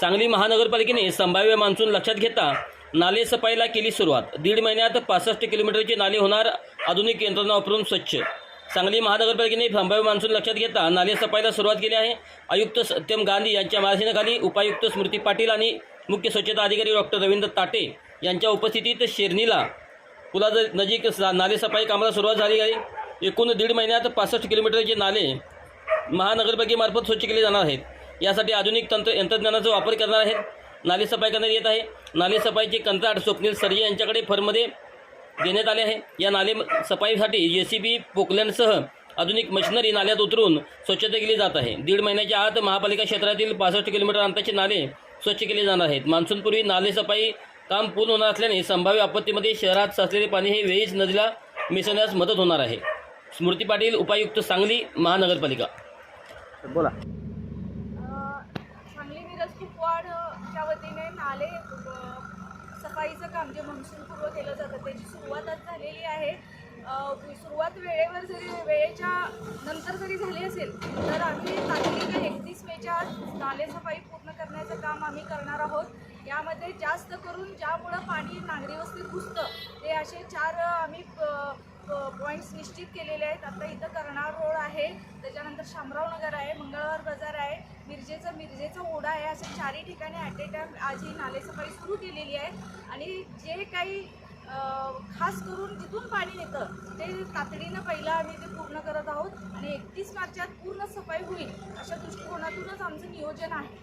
सांगली महानगरपालिकेने संभाव्य मान्सून लक्षात घेता नाले सफाईला केली सुरुवात. दीड महिन्यात पासष्ट किलोमीटरचे नाले होणार. आधुनिक यंत्रणा वापरून स्वच्छ. सांगली महानगरपालिकेने संभाव्य मान्सून लक्षात घेता नाले सफाईला सुरुवात केली आहे. आयुक्त सत्यम गांधी यांच्या मार्गदर्शनाखाली उपायुक्त स्मृती पाटील आणि मुख्य स्वच्छता अधिकारी डॉक्टर रवींद्र ताटे यांच्या उपस्थितीत शेरणीला पुला नजीक नाले सफाई कामाला सुरुवात झाली आहे. एकूण दीड महिन्यात पासष्ट किलोमीटरचे नाले महानगरपालिकेमार्फत स्वच्छ केले जाणार आहेत. यासाठी आधुनिक तंत्र तंत्रज्ञानाचा वापर करणार आहेत. नाले सफाई करण्यात येत आहे. नाले सफाईचे कंत्राट स्वप्नील सर्जे यांच्याकडे फर्ममध्ये देण्यात आले आहे. या नाले सफाईसाठी जे सी बी पोकलँडसह आधुनिक मशिनरी नाल्यात उतरून स्वच्छता केली जात आहे. दीड महिन्याच्या आत महापालिका क्षेत्रातील पासष्ट किलोमीटर अंतराचे नाले स्वच्छ केले जाणार आहेत. मान्सूनपूर्वी नाले सफाई काम पूर्ण होणार असल्याने संभाव्य आपत्तीमध्ये शहरात साचलेले पाणी हे वेळीच नदीला मिसळण्यास मदत होणार आहे. स्मृती पाटील उपायुक्त सांगली महानगरपालिका. बोला. कुपवाडच्या वतीने नाले सफाईचं काम जे मनसूनपूर्व केलं जातं त्याची सुरुवात आज झालेली आहे. सुरुवात वेळेवर जरी वेळेच्या नंतर जरी झाली असेल तर आम्ही तातडीने एकतीस मेच्या आत नाले सफाई पूर्ण करण्याचं काम आम्ही करणार आहोत. यामध्ये जास्त करून ज्यामुळं पाणी नागरी वस्तीत घुसतं ते असे चार आम्ही पॉईंट्स निश्चित केलेले आहेत. आता इथं कर्णार रोड आहे त्याच्यानंतर शामराव नगर आहे मंगळवार बाजार आहे मिरजेचं मिरजेचं ओढा आहे अशा चारही ठिकाणी ॲट ए टाईम आज ही नालेसफाई सुरू केलेली आहे. आणि जे काही खास करून जिथून पाणी येतं ते तातडीनं पहिलं आम्ही ते पूर्ण करत आहोत. आणि एकतीस मार्चात पूर्ण सफाई होईल अशा दृष्टिकोनातूनच आमचं नियोजन आहे.